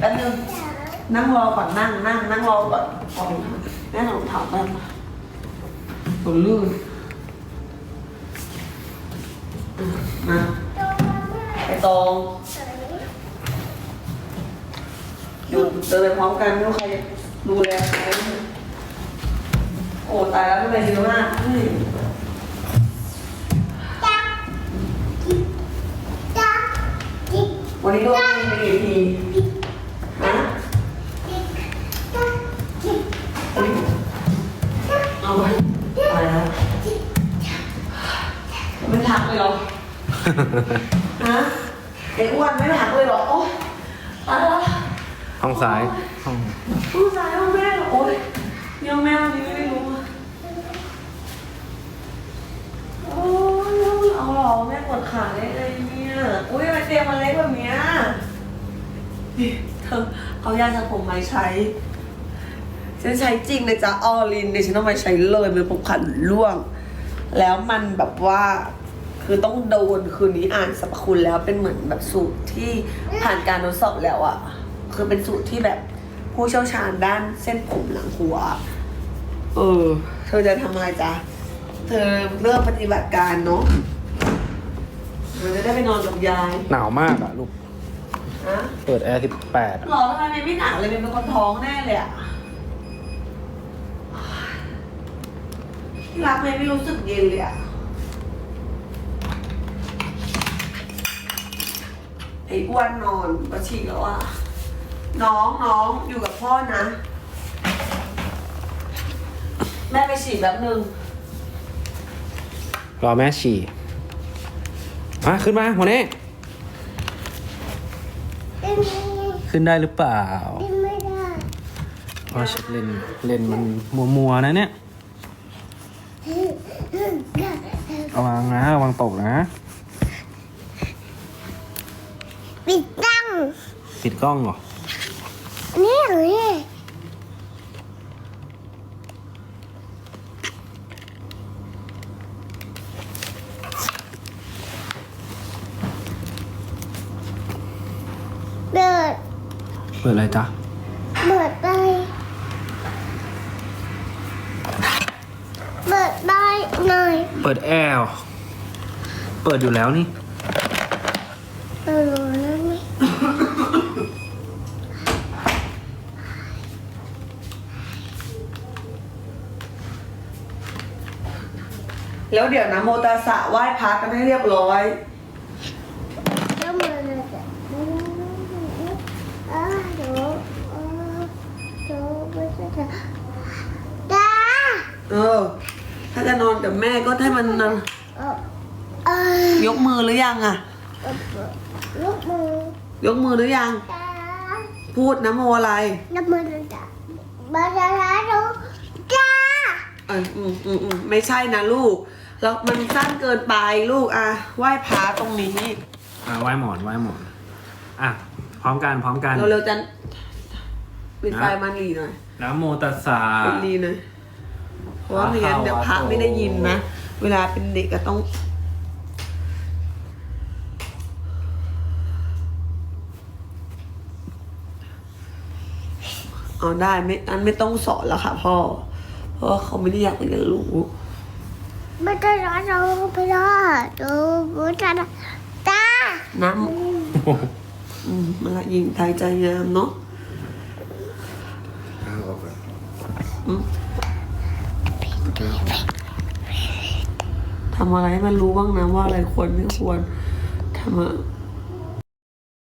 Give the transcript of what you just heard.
แป๊บนึงนั่งรอก่อนนั่งนั่งนั่งรอก่อนขอแม่หนูถามแป๊บตัวลื่นอะมาไปตรงอยู่เดินไปพร้อมกันไม่รู้ใครจะดูแลใครโอ้ตายแล้วทำไมเยอะมากเฮ้ยวันนี้ก็มีกี่ที กเลยเหรอ ฮะไอ้อ้วนไม่ทักเลยเหรอ โอ๊ยตายแล้วห้องซ้ายห้องผู้ชายเอาแม่เหรอโอ๊ยยังแม่วันนี้ไม่ได้รู้อะโอ้ยเอาเหรอแม่ปวดขาได้ไงเนี่ยอุ้ยทำไมเตียงมันเล็กแบบเนี้ยนี่เธอเอายาสระผมมาใช้ ฉันใช้จริงเลยจ้ะออลินเนี่ยฉันต้องมาใช้เลยมันผมขันร่วง แล้วมันแบบว่า คือต้องโดนคืนนี้อ่านสรรพคุณแล้วเป็นเหมือนแบบสูตรที่ผ่านการทดสอบแล้วอะคือเป็นสูตรที่แบบผู้เชี่ยวชาญด้านเส้นผมหลังหัว เออ เธอจะทำอะไรจ๊ะ เธอเริ่มปฏิบัติการเนาะมันจะได้ไปนอนกับยายหนาวมากอะลูกนะเปิดแอร์สิบแปดหรอทำไมมันไม่หนาวเลยมันเป็นคนท้องแน่เลยอะที่รักเลยไม่รู้สึกเย็นเลยอะ ไอ้อ้วนนอนประชีแล้วอะน้องน้องอยู่กับพ่อนะ แม่ไปฉีดแป๊บนึงรอแม่ฉี่มาขึ้นมาหัวเน่ขึ้นได้หรือเปล่าเพราะเลนเลนมันมัวมัวๆนะเนี่ย ระวังนะระวังตกนะ ปิดตั้งปิดกล้องเหรอ นี่เลยเดินเปิดอะไรจ๊ะ เปิดไปเปิดได้หน่อยเปิดแอร์เหรอเปิดอยู่แล้วนี่ เออนั่นนี่ แล้วเดี๋ยวนะโมตาสะไหว้พระกันให้เรียบร้อย แล้วมันจะอ่าเดี๋ยวอ่าเดี๋ยวไม่ใช่จ้ะตาเออ ถ้าจะนอนกับแม่ก็ให้มันนอนเออเออยกมือหรือยังอะลูกมือยกมือหรือยัง ตาพูดนะโมอะไรลูกมือจ้ะบาดาลาดูจ้าเอออืมอืมอืมไม่ใช่นะลูก แล้วมันสั้นเกินไปลูกอะไหว้พระตรงนี้ อ่าไหว้หมอนไหว้หมอน อะ พร้อมกันพร้อมกันเร็วๆจันปิดไฟมันหลีหน่อยนะโมตัสสะปิดหลีหน่อยเพราะว่าไม่งั้นเดี๋ยวพระไม่ได้ยินนะ เวลาเป็นเด็กก็ต้อง เอาได้ไม่อันไม่ต้องสอนแล้วค่ะพ่อ เพราะว่าเขาไม่ได้อยากเรียนรู้บาดาลาดูไปได้ดูบาดาลาตาน้ำอืมมาละยิงไทยใจงามเนาะอืมทำอะไรให้มันรู้บ้างนะว่าอะไรควรไม่ควรทำอะ